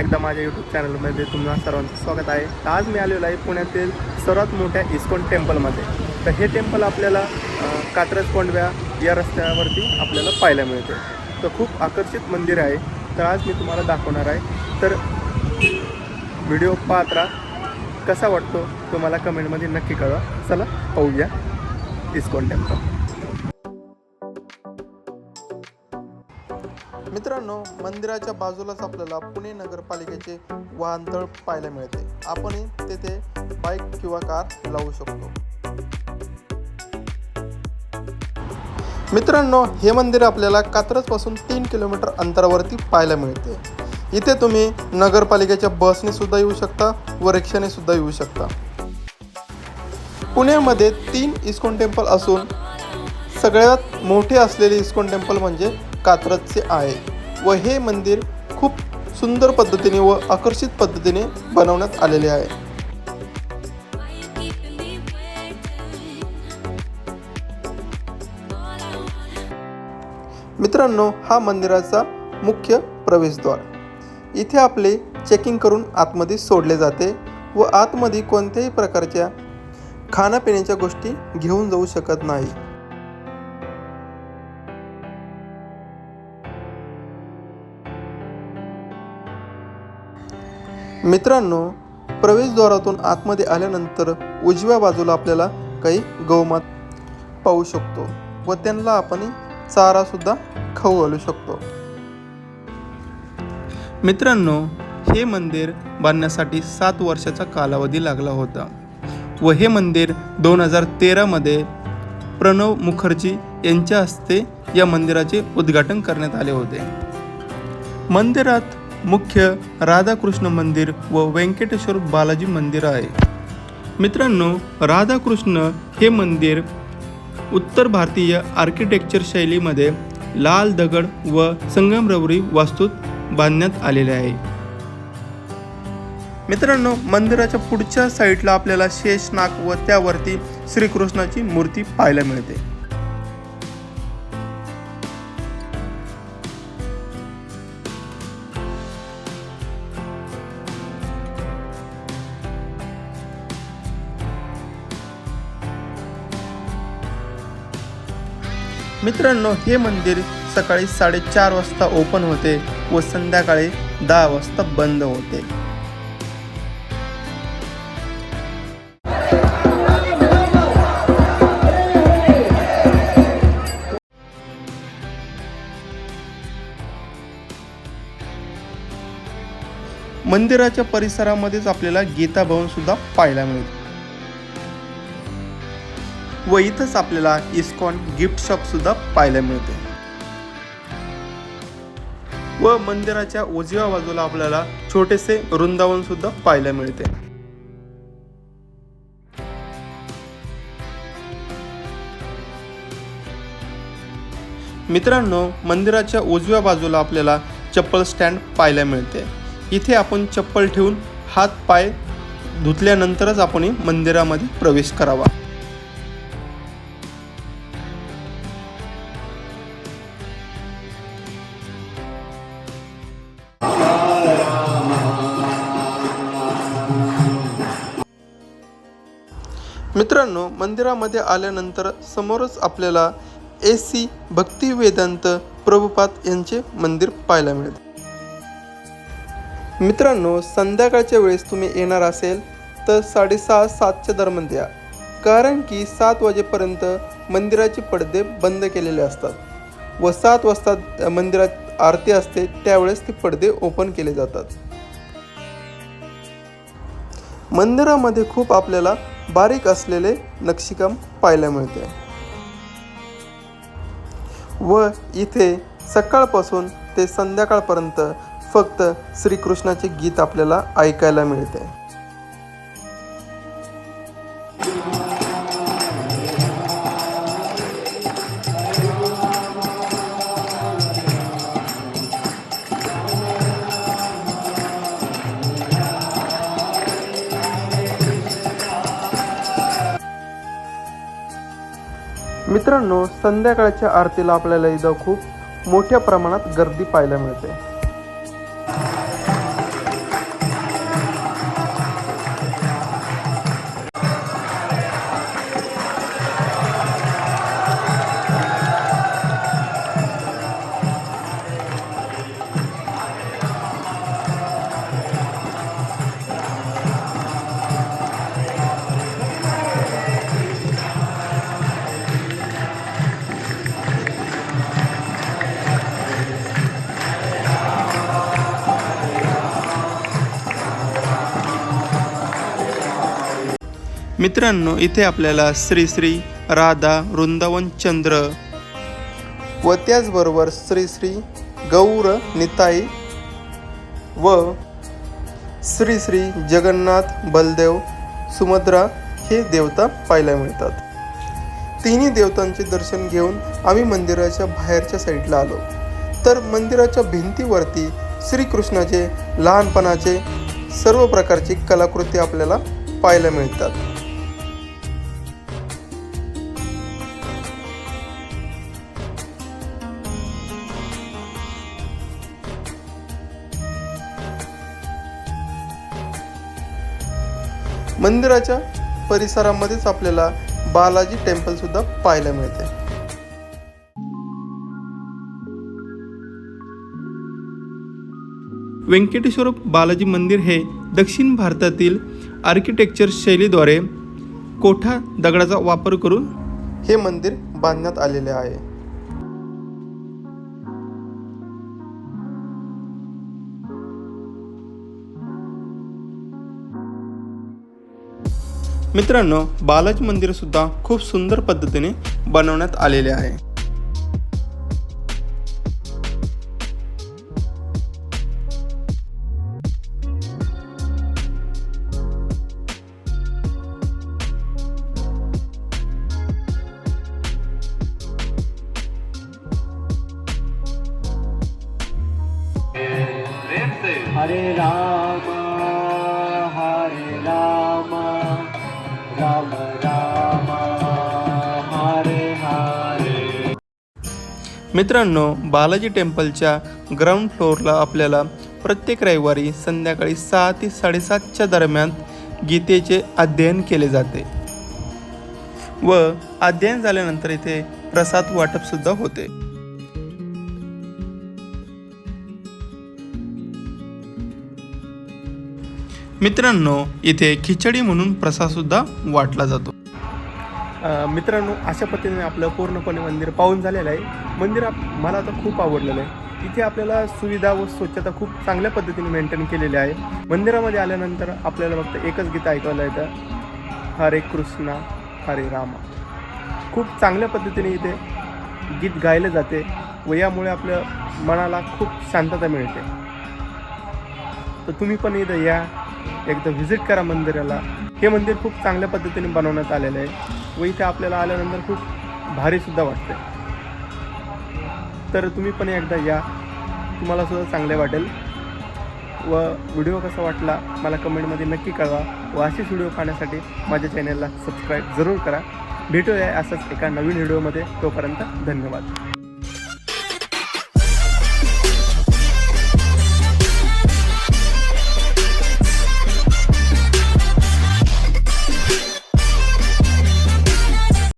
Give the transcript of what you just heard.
एकदा माझ्या यूट्यूब चॅनलमध्ये तुम्हाला सर्वांचं स्वागत आहे. आज मी आलेलो आहे पुण्यातील सर्वात मोठ्या इस्कॉन टेम्पलमध्ये. तर हे टेम्पल आपल्याला कात्रज कोंडव्या या रस्त्यावरती आपल्याला पाहायला मिळते. तर खूप आकर्षित मंदिर आहे. तर आज मी तुम्हाला दाखवणार आहे. तर व्हिडिओ पाहत राहा. कसा वाटतो तुम्हाला कमेंटमध्ये नक्की कळवा. चला पाहूया इस्कॉन टेम्पल. मित्रांनो मंदिराच्या बाजूलाच आपल्याला पुणे नगरपालिकेचे वाहनतळ पाहायला मिळते. आपणही तेथे बाईक किंवा कार लावू शकतो. मित्रांनो हे मंदिर आपल्याला कात्रजपासून तीन किलोमीटर अंतरावरती पाहायला मिळते. इथे तुम्ही नगरपालिकेच्या बसने सुद्धा येऊ शकता व रिक्षाने सुद्धा येऊ शकता. पुण्यामध्ये तीन इस्कॉन टेम्पल असून सगळ्यात मोठे असलेले इस्कॉन टेम्पल म्हणजे कात्रजचे आहे व हे मंदिर खूप सुंदर पद्धतीने व आकर्षित पद्धतीने बनवण्यात आलेले आहे. मित्रांनो हा मंदिराचा मुख्य प्रवेशद्वार. इथे आपले चेकिंग करून आतमध्ये सोडले जाते व आतमध्ये कोणत्याही प्रकारच्या खाण्यापिण्याच्या गोष्टी घेऊन जाऊ शकत नाही. मित्रांनो प्रवेशद्वारातून आतमध्ये आल्यानंतर उजव्या बाजूला आपल्याला काही गौमात पाहू शकतो व त्यांना आपण चारासुद्धा खाऊ घालू शकतो. मित्रांनो हे मंदिर बांधण्यासाठी सात वर्षाचा कालावधी लागला होता व हे मंदिर दोन हजार तेरामध्ये प्रणव मुखर्जी यांच्या हस्ते या मंदिराचे उद्घाटन करण्यात आले होते. मंदिरात मुख्य राधाकृष्ण मंदिर व व्यंकटेश्वर बालाजी मंदिर आहे. मित्रांनो राधाकृष्ण हे मंदिर उत्तर भारतीय आर्किटेक्चर शैलीमध्ये लाल दगड व संगमरवरी वास्तूत बांधण्यात आलेले आहे. मित्रांनो मंदिराच्या पुढच्या साईडला आपल्याला शेषनाग व त्यावरती श्रीकृष्णाची मूर्ती पाहायला मिळते. मित्रांनो हे मंदिर सकाळी साडेचार वाजता ओपन होते व संध्याकाळी दहा वाजता बंद होते. मंदिराच्या परिसरामध्येच आपल्याला गीता भवन सुद्धा पाहायला मिळते व इथंच आपल्याला इस्कॉन गिफ्ट शॉप सुद्धा पाहायला मिळते. व मंदिराच्या उजव्या बाजूला आपल्याला छोटेसे वृंदावन सुद्धा पाहायला मिळते. मित्रांनो मंदिराच्या उजव्या बाजूला आपल्याला चप्पल स्टँड पाहायला मिळते. इथे आपण चप्पल ठेवून हात पाय धुतल्यानंतरच आपण मंदिरामध्ये प्रवेश करावा. मित्रांनो मंदिरामध्ये आल्यानंतर समोरच आपल्याला ए सी भक्ती वेदांत प्रभुपाद यांचे मंदिर पाहायला मिळते मित्रांनो संध्याकाळच्या वेळेस तुम्ही येणार असेल तर साडेसहा सातच्या दरम्यान द्या. कारण की सात वाजेपर्यंत मंदिराचे पडदे बंद केलेले असतात व सात वाजता मंदिरात आरती असते त्यावेळेस ते पडदे ओपन केले जातात. मंदिरामध्ये खूप आपल्याला बारीक असलेले नक्षीकाम पाहायला मिळते. व इथे सकाळपासून ते संध्याकाळपर्यंत फक्त श्रीकृष्णाचे गीत आपल्याला ऐकायला मिळते. मित्रांनो संध्याकाळच्या आरतीला आपल्याला इथं खूप मोठ्या प्रमाणात गर्दी पाहायला मिळते. मित्रांनो इथे आपल्याला श्री श्री राधा वृंदावन चंद्र व त्याचबरोबर श्री श्री गौर निताई व श्री श्री जगन्नाथ बलदेव सुमद्रा हे देवता पाहायला मिळतात. तिन्ही देवतांचे दर्शन घेऊन आम्ही मंदिराच्या बाहेरच्या साईडला आलो. तर मंदिराच्या भिंतीवरती श्रीकृष्णाचे लहानपणाचे सर्व प्रकारची कलाकृती आपल्याला पाहायला मिळतात. मंदिराच्या परिसरामध्येच आपल्याला बालाजी टेम्पल सुद्धा पाहायला मिळते. व्यंकटेश्वर बालाजी मंदिर हे दक्षिण भारतातील आर्किटेक्चर शैलीद्वारे कोठा दगडाचा वापर करून हे मंदिर बांधण्यात आलेले आहे. मित्रांनो बालाजी मंदिर सुद्धा खूप सुंदर पद्धतीने बनवण्यात आलेले आहे. हरे राम. मित्रांनो बालाजी टेम्पलच्या ग्राउंड फ्लोअरला आपल्याला प्रत्येक रविवारी संध्याकाळी सहा ते साडेसातच्या दरम्यान गीतेचे अध्ययन केले जाते. व अध्ययन झाल्यानंतर इथे प्रसाद वाटपसुद्धा होते. मित्रांनो इथे खिचडी म्हणून प्रसादसुद्धा वाटला जातो. मित्रांनो अशा पद्धतीने आपलं पूर्णपणे मंदिर पाहून झालेलं आहे. मंदिर मला आता खूप आवडलेलं आहे. इथे आपल्याला सुविधा व स्वच्छता खूप चांगल्या पद्धतीने मेंटेन केलेली आहे. मंदिरामध्ये आल्यानंतर आपल्याला फक्त एकच गीत ऐकायला येतं. हरे कृष्णा हरे रामा. खूप चांगल्या पद्धतीने इथे गीत गायले जाते व यामुळे आपल्या मनाला खूप शांतता मिळते. तर तुम्ही पण इथं या. एकदा व्हिजिट करा मंदिराला. हे मंदिर खूप चांगल्या पद्धतीने बनवण्यात आलेलं आहे व इथे आपल्याला आल्यानंतर खूप भारीसुद्धा वाटते. तर तुम्ही पण एकदा या. तुम्हाला सुद्धा चांगले वाटेल. व व्हिडिओ कसा वाटला मला कमेंटमध्ये नक्की कळवा व असेच व्हिडिओ पाहण्यासाठी माझ्या चॅनलला सबस्क्राईब जरूर करा. भेटूया असंच एका नवीन व्हिडिओमध्ये तोपर्यंत धन्यवाद.